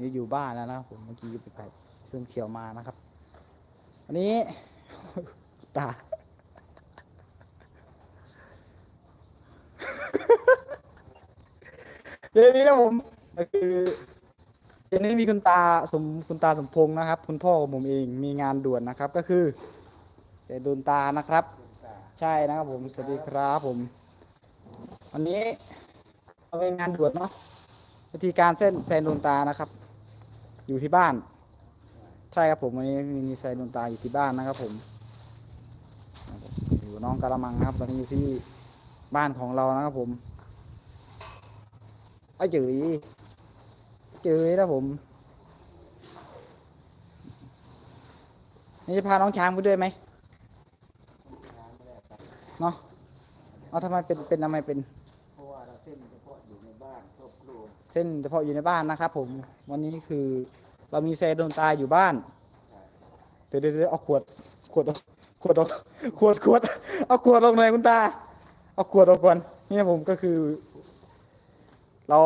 นี่อยู่บ้านแล้วนะผมเมื่อกี้ไปไปเพิ่งเขียวมานะครับ อันนี้ ตาเรื่องนี้นะผมก็คือเดี๋ยวนี้มีคุณตาสมคุณตาสมพงษ์นะครับ คุณพ่อของผมเองมีงานด่วนนะครับ ก็คือเจดุนตานะครับ ใช่นะครับผมสวัสดีครับผมวันนี้เอาเป็นงานด่วนเนาะวิธีการเส้นแซนดวงตานะครับ อยู่ที่บ้าน ใช่ครับผมวันนี้มีแซนดวงตาอยู่ที่บ้านนะครับผมอยู่น้องกะละมังนะครับ ตอนนี้อยู่ที่บ้านของเรานะครับผมไอ้จื๋ยจื๋ยนะผมนี่จะพาน้องช้างไปด้วยไหมเนาะเอาทำไมเป็นเป็นทำไมเป็นเพราะว่าเราเส้นเฉพาะอยู่ในบ้านครอบครัวเส้นเฉพาะอยู่ในบ้านนะครับผมวันนี้คือ เรามีแซนดวงตาอยู่บ้านเดี๋ยวเดี๋ยวเดี๋ยวเอาขวดขวดออกขวดออกขวดขวดเอาขวดลงหน่อยคุณตา เอาขวดออกก่อนนี่ผมก็คือ เรา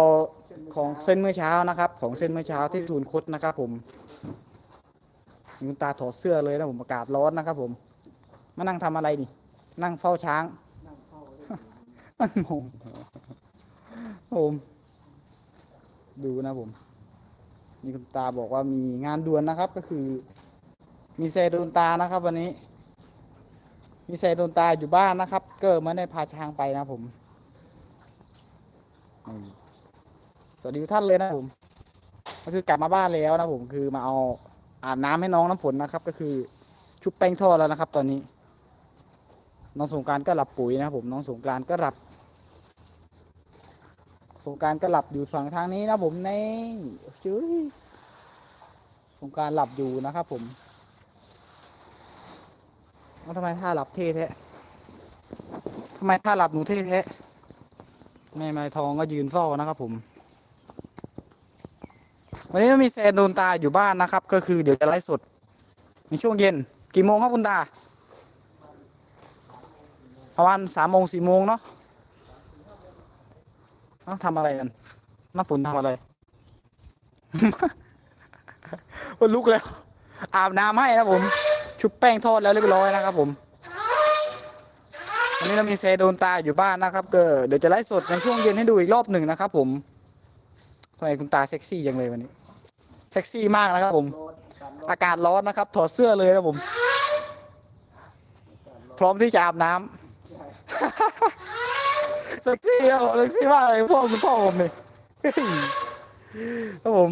ของเส้นเมื่อเช้านะครับ ของเส้นเมื่อเช้าที่ศูนย์คดนะครับ ผมคุณตาถอดเสื้อเลยนะผมอากาศร้อนนะครับ ผม มานั่งทำอะไรนี่นั่งเฝ้าช้างนั่งเฝ้าเลยนั่งงงผม ดูนะผม นี่คุณตาบอกว่ามีงานด่วนนะครับก็คือ มีแซโดนตานะครับ วันนี้ มีแซโดนตาอยู่บ้านนะครับ เก็ไม่ได้พาช้างไปนะผมสวัสดีท่านเลยนะผม ก็คือกลับมาบ้านแล้วนะผมคือมาเอาอาบน้ำให้น้องน้ำฝนนะครับ ก็คือชุบแป้งทอดแล้วนะครับ ตอนนี้ น้องสงการก็หลับปุ๋ยนะครับผมน้องสงการก็หลับ งการก็หลับอยู่ฝั่งทางนี้นะผมในจุ้ยสงการหลับอยู่นะครับผมแล้วทำไมท่าหลับเท่แท้ทำไมท่าหลับหนูเท่แท้แม่ไม้ทองก็ยืนเฝ้านะครับผม วันนี้มีแซนโดนตาอยู่บ้านนะครับ ก็คือเดี๋ยวจะไลฟ์สดในช่วงเย็น กี่โมงครับคุณตาประมาณสามโมงสี่โมงเนาะ ทำอะไรกันน้ำฝนทำอะไรโอ้ยลุกแล้ว อาบน้ำให้นะผม ชุบแป้งทอดแล้วเรียบร้อยนะครับผมวันนี้เรามีเซโดนตาอยู่บ้านนะครับเก็เดี๋ยวจะไลฟ์สดในช่วงเย็นให้ดูอีกรอบหนึ่งนะครับผมทำไมคุณตาเซ็กซี่จังเลยวันนี้ เซ็กซี่มากนะครับผม อากาศร้อนนะครับ ถอดเสื้อเลยนะผม พร้อมที่จะอาบน้ำ เซ็กซี่ครับผมเซ็กซี่มากเลยพ่อคุณพ่อผมเนี่ยครับผม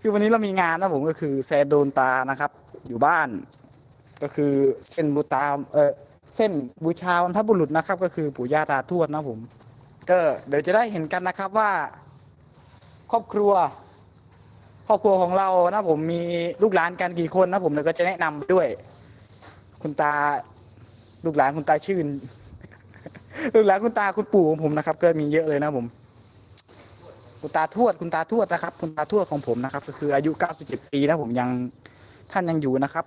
คือวันนี้เรามีงานนะผมก็คือแซดโดนตานะครับ อยู่บ้าน ก็คือเส้นบูตาเออเส้นบูชาวันพบุรุษนะครับ ก็คือปู่ย่าตาทวดนะผม ก็เดี๋ยวจะได้เห็นกันนะครับว่า ครอบครัว ครอบครัวของเรานะผมมีลูกหลานกันกี่คนนะผมเดี๋ยวก็จะแนะนำด้วย คุณตาลูกหลานคุณตาชื่น ลูกหลานคุณตาคุณปู่ของผมนะครับ ก็มีเยอะเลยนะผม คุณตาทวดคุณตาทวดนะครับ คุณตาทวดของผมนะครับ ก็คืออายุ 97 ปีนะผมยังท่านยังอยู่นะครับ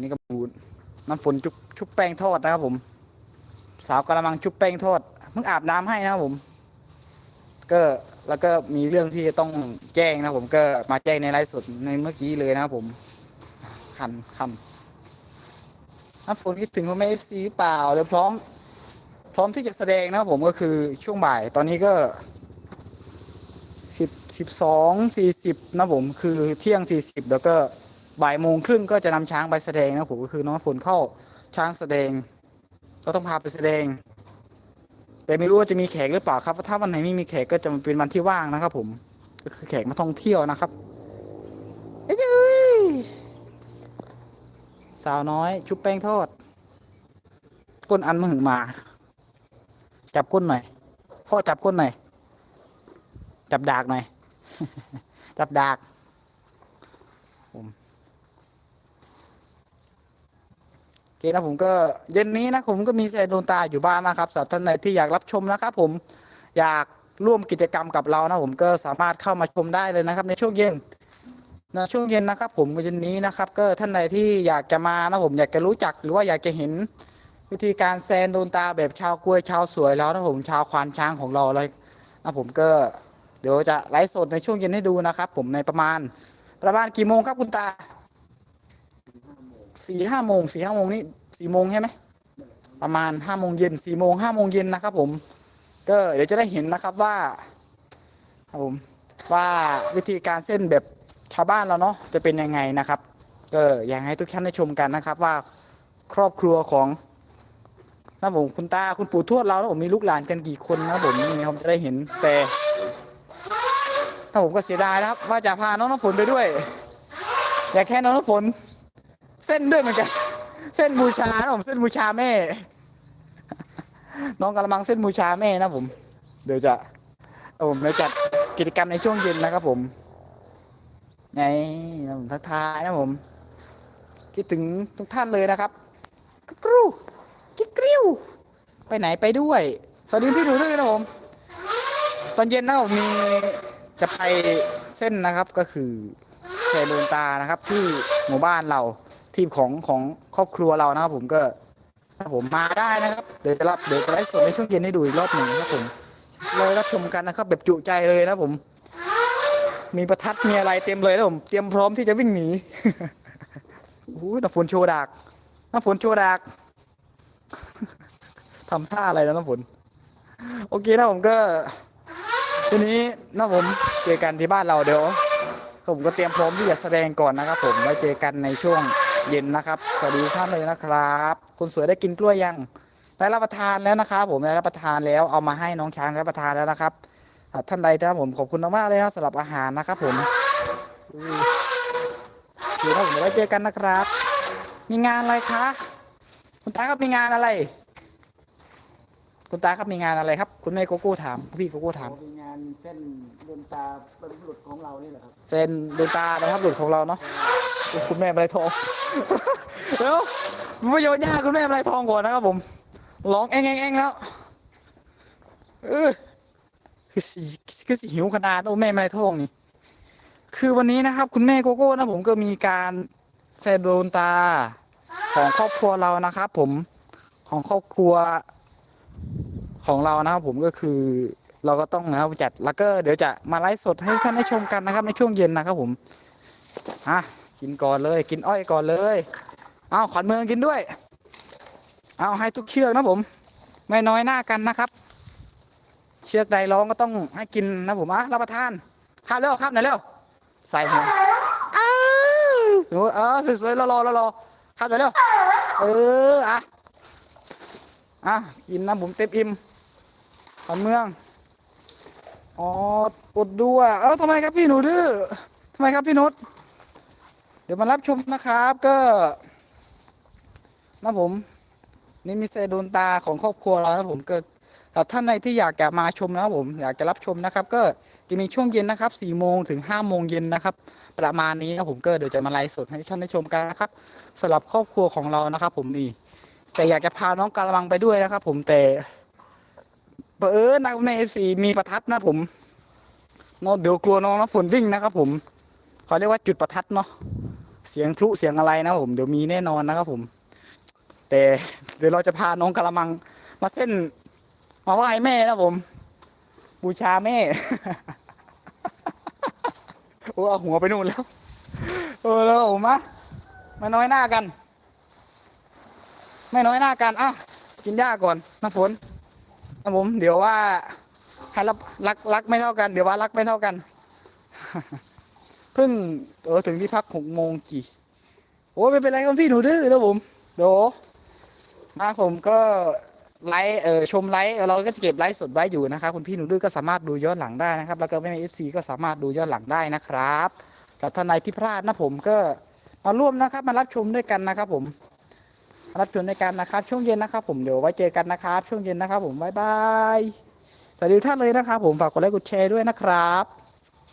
นี่ก็บูน้ำฝนชุบชุบแป้งทอดนะครับผม สาวกระมังชุบแป้งทอดเพิ่งอาบน้ำให้นะครับผม ก็แล้วก็มีเรื่องที่จะต้องแจ้งนะผมก็มาแจ้งในไลฟ์สดในเมื่อกี้เลยนะครับผมคันคำ น้ำฝนคิดถึงพ่อแม่เอฟซีเปล่าเดี๋ยวพร้อม พร้อมที่จะแสดงนะครับผมก็คือช่วงบ่ายตอนนี้ก็สิบสิบสองสี่สิบนะผมคือเที่ยงสี่สิบแล้วก็บ่ายโมงครึ่งก็จะนำช้างไปแสดงนะผมก็คือน้องฝนเข้าช้างแสดง ก็ต้องพาไปแสดง แต่ไม่รู้ว่าจะมีแขกหรือเปล่าครับถ้าวันไหนไม่มีแขกก็จะเป็นวันที่ว่างนะครับผมก็คือแขกมาท่องเที่ยวนะครับเอ้ยเอ้ย สาวน้อย ชุบแป้งทอด ก้นอันมาหึงมา จับก้นหน่อยพ่อจับก้นหน่อย จับดากหน่อย จับดากโอเคนะผมก็เย็นนี้นะผมก็มีแซนโดนตาอยู่บ้านนะครับสำหรับท่านใดที่อยากรับชมนะครับผมอยากร่วมกิจกรรมกับเรานะผมก็สามารถเข้ามาชมได้เลยนะครับในช่วงเย็น นะช่วงเย็นนะครับ ผมเย็นนี้นะครับ ก็ท่านใดที่อยากจะมานะผมอยากจะรู้จักหรือว่าอยากจะเห็นวิธีการแซนโดนตาแบบชาวกล้วยชาวสวยแล้วนะผมชาวควานช้างของเราเลยนะผมก็เดี๋ยวจะไลฟ์สดในช่วงเย็นให้ดูนะครับ ผมในประมาณ ประมาณกี่โมงครับคุณตาสี่ห้าโมงสี่ห้าโมงนี่สี่โมงใช่ไหมประมาณห้าโมงเย็นสี่โมงห้าโมงเย็นนะครับ ผม ก็เดี๋ยวจะได้เห็นนะครับว่าครับผมว่าวิธีการเส้นแบบ ชาวบ้านเราเนาะจะเป็นยังไงนะครับก็อยากให้ทุกท่านได้ชมกันนะครับ ว่าครอบครัวของนะผมคุณตาคุณปู่ทวดเรานะผมมีลูกหลานกันกี่คนนะผมนี่ผมจะได้เห็นแต่ถ้าผมก็เสียดายนะครับ ว่าจะพาน้องน้ำฝนไปด้วย อยากแค่น้องน้ำฝน เส้นด้วยเหมือนกันเส้นบูชานะผมเส้นบูชาแม่ น้องกระมังเส้นบูชาแม่นะผม เดี๋ยวจะเอาผมจะจัดกิจกรรมในช่วงเย็นนะครับผม ไงนะผมทักทายนะผม คิดถึงทุกท่านเลยนะครับกิ๊กรูกิ๊กริ้วไปไหนไปด้วย สวัสดีพี่หนูด้วยนะผม ตอนเย็นนะผมมีจะไปเส้นนะครับก็คือแพรโดนตานะครับ ที่หมู่บ้านเราทีมของของครอบครัวเรานะครับผมก็ถ้าผมมาได้นะครับ เดี๋ยวจะรับเดี๋ยวจะไลฟ์สดในช่วงเย็นให้ดูอีกรอบหนึ่งนะครับผมเลยรับชมกันนะครับ แบบจุใจเลยนะผม มีประทัดมีอะไรเต็มเลยนะผมเตรียมพร้อมที่จะวิ่งหนีโอ้ยน้ำฝนโชว์ดากน้ำฝนโชว์ดากทำท่าอะไรนะน้ำฝนโอเคนะผมก็ ทีนี้นะผมเจอกันที่บ้านเราเดี๋ยวผมก็เตรียมพร้อมที่จะแสดงก่อนนะครับ ผมไว้เจอกันในช่วงเย็นนะครับ สวัสดีท่านเลยนะครับ คนสวยได้กินกล้วยยังได้รับประทานแล้วนะครับผมได้รับประทานแล้วเอามาให้น้องช้างรับประทานแล้วนะครับ ท่านใดนะครับผมขอบคุณมากๆเลยนะสำหรับอาหารนะครับผมอืมโอเคนะผมเดี๋ยวไว้เจอกันนะครับ มีงานอะไรคะคุณตาครับมีงานอะไร คุณตาครับมีงานอะไรครับ คุณแม่โกโก้ถามพี่โกโก้ถามมีงานเส้นดวงตาบรรพบุรุษของเรานี่แหละครับเซนดวงตานะครับหลุดของเราเนาะโอ้คุณแม่อะไรทองเดี๋ยวไม่โยนยากคุณแม่อะไรทองก่อนนะครับผมร้องเองเองเองแล้วเออ คือสีคือสีหิวขนาดโอ้แม่อะไรทองนี่ คือวันนี้นะครับ คุณแม่โกโก้นะผมก็มีการแซนดวงตาของครอบครัวเรานะครับ ผมของครอบครัวของเรานะครับผมก็คือเราก็ต้องนะครับจัดแล้วก็เดี๋ยวจะมาไลฟ์สดให้ท่านได้ชมกันนะครับ ในช่วงเย็นนะครับผมอะกินก่อนเลย กินอ้อยก่อนเลยเอาขวัญเมืองกินด้วย เอาให้ทุกเชือกนะผม ไม่น้อยหน้ากันนะครับ ชือกใดร้องก็ต้องให้กินนะผมอะรับประทานข้าวเร็วครับไหนเร็วใส่หัวอ้าวโอ้เออสวยๆรอรอรอรอครับไหนเร็วเอออะอะกินนะผมเต็มอิ่มขวัญเมืองอ๋อกดดูอะเอ้าทำไมครับพี่หนูดื้อทำไมครับพี่นุชเดี๋ยวมารับชมนะครับก็นะผม นี่มีเซโดนตาของครอบครัวเรานะผมก็ ถ้าท่านใดที่อยากจะมาชมนะครับผมอยากจะรับชมนะครับ ก็จะมีช่วงเย็นนะครับ4โมงถึง5โมงเย็นนะครับ ประมาณนี้นะผมก็เดี๋ยวจะมาไลฟ์สดให้ท่านได้ชมกันนะครับสำหรับครอบครัวของเรานะครับ ผมนี่แต่อยากจะพาน้องกระมังไปด้วยนะครับ ผมแต่เออนักในเอฟซีมีประทัดนะผมเนาะเดี๋ยวกลัวน้องน้ำฝนวิ่งนะครับผมเขาเรียกว่าจุดประทัดเนาะเสียงพลุเสียงอะไรนะผมเดี๋ยวมีแน่นอนนะครับผม แต่เดี๋ยวเราจะพาน้องกระมังมาเส้น มาไหว้แม่นะผม บูชาแม่ โอ้เอาหัวไปนู่นแล้วเออแล้วผมมามาน้อยหน้ากัน ไม่น้อยหน้ากันอะกินหญ้าก่อนน้ำฝนครับผม เดี๋ยวว่าให้รับรักรักไม่เท่ากัน เดี๋ยวว่ารักไม่เท่ากันเพิ่งเออถึงที่พักหกโมงกี่โอ้ไม่เป็นไรครับพี่หนูดื้อแล้วผมเดี๋ยวมาผมก็ ไลฟ์เออชมไลฟ์เราก็จะเก็บไลฟ์สดไว้อยู่นะครับคุณพี่หนูดื้อก็สามารถดูย้อนหลังได้นะครับ แล้วก็แม่เอฟซีก็สามารถดูย้อนหลังได้นะครับกับท่านใดที่พลาดนะผมก็มาร่วมนะครับมารับชมด้วยกันนะครับ ผมรับชมในการนะครับ ช่วงเย็นนะครับ ผมเดี๋ยวไว้เจอกันนะครับ ช่วงเย็นนะครับ ผมบ๊ายบายสวัสดีท่านเลยนะครับ ผมฝากกดไลค์กดแชร์ด้วยนะครับ